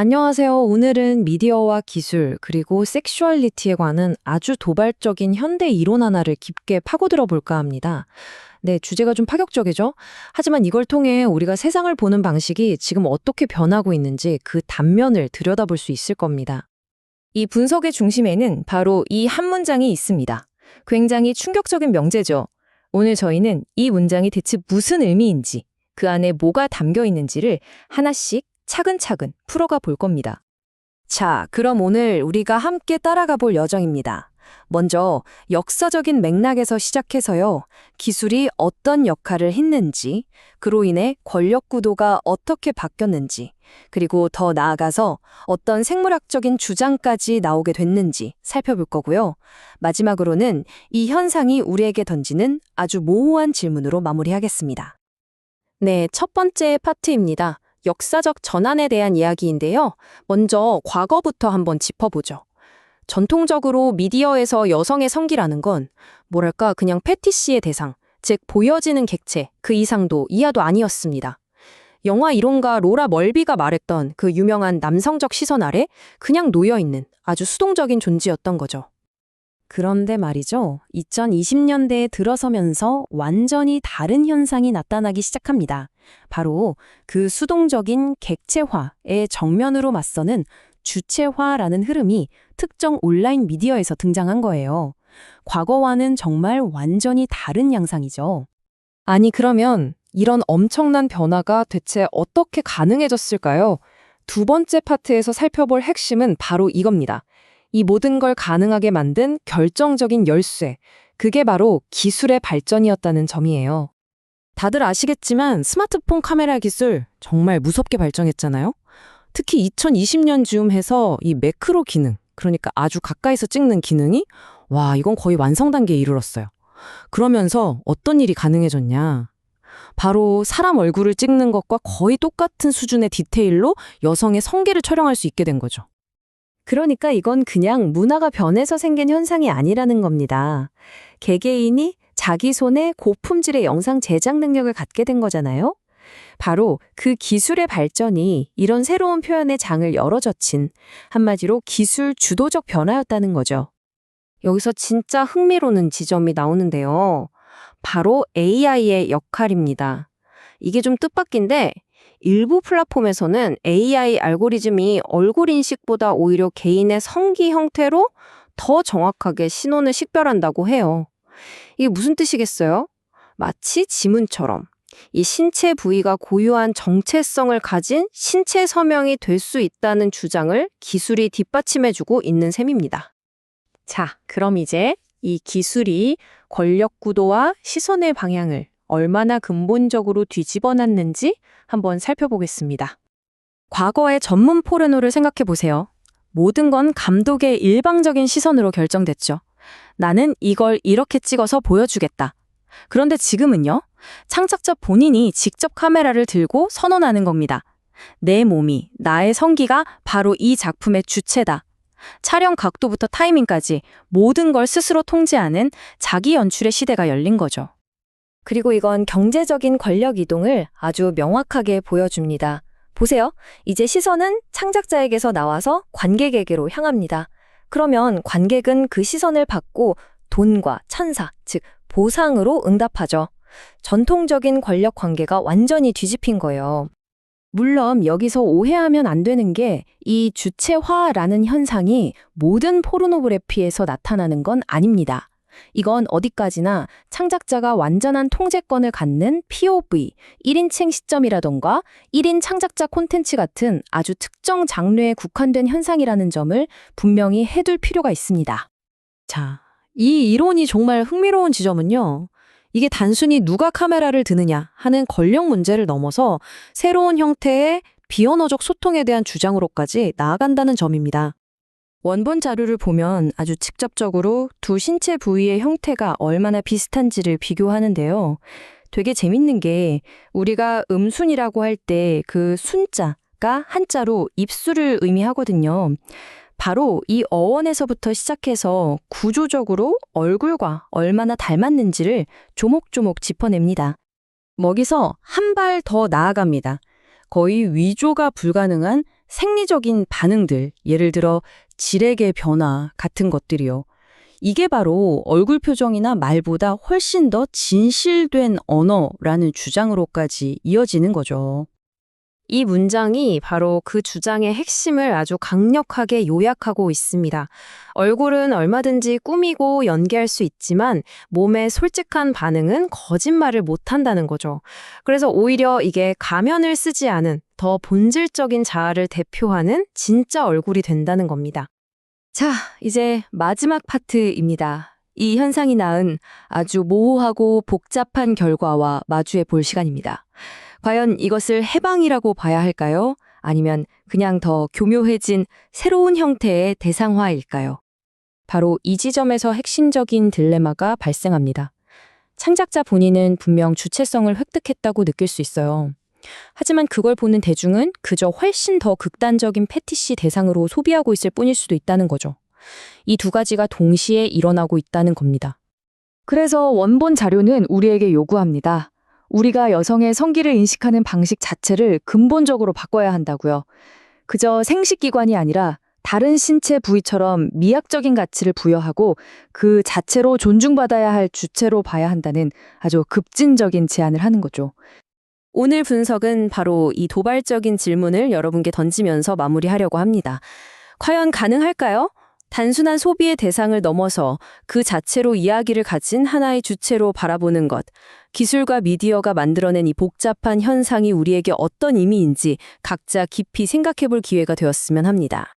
안녕하세요. 오늘은 미디어와 기술, 그리고 섹슈얼리티에 관한 아주 도발적인 현대 이론 하나를 깊게 파고들어 볼까 합니다. 네, 주제가 좀 파격적이죠? 하지만 이걸 통해 우리가 세상을 보는 방식이 지금 어떻게 변하고 있는지 그 단면을 들여다볼 수 있을 겁니다. 이 분석의 중심에는 바로 이 한 문장이 있습니다. 굉장히 충격적인 명제죠. 오늘 저희는 이 문장이 대체 무슨 의미인지, 그 안에 뭐가 담겨 있는지를 하나씩 차근차근 풀어가 볼 겁니다. 자, 그럼 오늘 우리가 함께 따라가 볼 여정입니다. 먼저 역사적인 맥락에서 시작해서요. 기술이 어떤 역할을 했는지, 그로 인해 권력 구도가 어떻게 바뀌었는지, 그리고 더 나아가서 어떤 생물학적인 주장까지 나오게 됐는지 살펴볼 거고요. 마지막으로는 이 현상이 우리에게 던지는 아주 모호한 질문으로 마무리하겠습니다. 네, 첫 번째 파트입니다. 역사적 전환에 대한 이야기인데요. 먼저 과거부터 한번 짚어보죠. 전통적으로 미디어에서 여성의 성기라는 건 뭐랄까 그냥 패티시의 대상, 즉 보여지는 객체, 그 이상도 이하도 아니었습니다. 영화 이론가 로라 멀비가 말했던 그 유명한 남성적 시선 아래 그냥 놓여있는 아주 수동적인 존재였던 거죠. 그런데 말이죠. 2020년대에 들어서면서 완전히 다른 현상이 나타나기 시작합니다. 바로 그 수동적인 객체화의 정면으로 맞서는 주체화라는 흐름이 특정 온라인 미디어에서 등장한 거예요. 과거와는 정말 완전히 다른 양상이죠. 아니, 그러면 이런 엄청난 변화가 대체 어떻게 가능해졌을까요? 두 번째 파트에서 살펴볼 핵심은 바로 이겁니다. 이 모든 걸 가능하게 만든 결정적인 열쇠. 그게 바로 기술의 발전이었다는 점이에요. 다들 아시겠지만 스마트폰 카메라 기술 정말 무섭게 발전했잖아요. 특히 2020년 즈음 해서 이 매크로 기능, 그러니까 아주 가까이서 찍는 기능이 와, 이건 거의 완성 단계에 이르렀어요. 그러면서 어떤 일이 가능해졌냐? 바로 사람 얼굴을 찍는 것과 거의 똑같은 수준의 디테일로 여성의 성계를 촬영할 수 있게 된 거죠. 그러니까 이건 그냥 문화가 변해서 생긴 현상이 아니라는 겁니다. 개개인이 자기 손에 고품질의 영상 제작 능력을 갖게 된 거잖아요. 바로 그 기술의 발전이 이런 새로운 표현의 장을 열어젖힌 한마디로 기술 주도적 변화였다는 거죠. 여기서 진짜 흥미로운 지점이 나오는데요. 바로 AI의 역할입니다. 이게 좀 뜻밖인데 일부 플랫폼에서는 AI 알고리즘이 얼굴 인식보다 오히려 개인의 성기 형태로 더 정확하게 신원을 식별한다고 해요. 이게 무슨 뜻이겠어요? 마치 지문처럼 이 신체 부위가 고유한 정체성을 가진 신체 서명이 될 수 있다는 주장을 기술이 뒷받침해주고 있는 셈입니다. 자, 그럼 이제 이 기술이 권력 구도와 시선의 방향을 얼마나 근본적으로 뒤집어 놨는지 한번 살펴보겠습니다. 과거의 전문 포르노를 생각해 보세요. 모든 건 감독의 일방적인 시선으로 결정됐죠. 나는 이걸 이렇게 찍어서 보여주겠다. 그런데 지금은요? 창작자 본인이 직접 카메라를 들고 선언하는 겁니다. 내 몸이, 나의 성기가 바로 이 작품의 주체다. 촬영 각도부터 타이밍까지 모든 걸 스스로 통제하는 자기 연출의 시대가 열린 거죠. 그리고 이건 경제적인 권력 이동을 아주 명확하게 보여줍니다. 보세요. 이제 시선은 창작자에게서 나와서 관객에게로 향합니다. 그러면 관객은 그 시선을 받고 돈과 찬사, 즉 보상으로 응답하죠. 전통적인 권력 관계가 완전히 뒤집힌 거예요. 물론 여기서 오해하면 안 되는 게 이 주체화라는 현상이 모든 포르노그래피에서 나타나는 건 아닙니다. 이건 어디까지나 창작자가 완전한 통제권을 갖는 POV, 1인칭 시점이라던가 1인 창작자 콘텐츠 같은 아주 특정 장르에 국한된 현상이라는 점을 분명히 해둘 필요가 있습니다. 자, 이 이론이 정말 흥미로운 지점은요. 이게 단순히 누가 카메라를 드느냐 하는 권력 문제를 넘어서 새로운 형태의 비언어적 소통에 대한 주장으로까지 나아간다는 점입니다. 원본 자료를 보면 아주 직접적으로 두 신체 부위의 형태가 얼마나 비슷한지를 비교하는데요. 되게 재밌는 게 우리가 음순이라고 할 때 그 순자가 한자로 입술을 의미하거든요. 바로 이 어원에서부터 시작해서 구조적으로 얼굴과 얼마나 닮았는지를 조목조목 짚어냅니다. 먹이서 한 발 더 나아갑니다. 거의 위조가 불가능한 생리적인 반응들, 예를 들어 질액의 변화 같은 것들이요. 이게 바로 얼굴 표정이나 말보다 훨씬 더 진실된 언어라는 주장으로까지 이어지는 거죠. 이 문장이 바로 그 주장의 핵심을 아주 강력하게 요약하고 있습니다. 얼굴은 얼마든지 꾸미고 연기할 수 있지만 몸의 솔직한 반응은 거짓말을 못한다는 거죠. 그래서 오히려 이게 가면을 쓰지 않은 더 본질적인 자아를 대표하는 진짜 얼굴이 된다는 겁니다. 자, 이제 마지막 파트입니다. 이 현상이 낳은 아주 모호하고 복잡한 결과와 마주해 볼 시간입니다. 과연 이것을 해방이라고 봐야 할까요? 아니면 그냥 더 교묘해진 새로운 형태의 대상화일까요? 바로 이 지점에서 핵심적인 딜레마가 발생합니다. 창작자 본인은 분명 주체성을 획득했다고 느낄 수 있어요. 하지만 그걸 보는 대중은 그저 훨씬 더 극단적인 패티시 대상으로 소비하고 있을 뿐일 수도 있다는 거죠. 이 두 가지가 동시에 일어나고 있다는 겁니다. 그래서 원본 자료는 우리에게 요구합니다. 우리가 여성의 성기를 인식하는 방식 자체를 근본적으로 바꿔야 한다고요. 그저 생식기관이 아니라 다른 신체 부위처럼 미학적인 가치를 부여하고 그 자체로 존중받아야 할 주체로 봐야 한다는 아주 급진적인 제안을 하는 거죠. 오늘 분석은 바로 이 도발적인 질문을 여러분께 던지면서 마무리하려고 합니다. 과연 가능할까요? 단순한 소비의 대상을 넘어서 그 자체로 이야기를 가진 하나의 주체로 바라보는 것. 기술과 미디어가 만들어낸 이 복잡한 현상이 우리에게 어떤 의미인지 각자 깊이 생각해 볼 기회가 되었으면 합니다.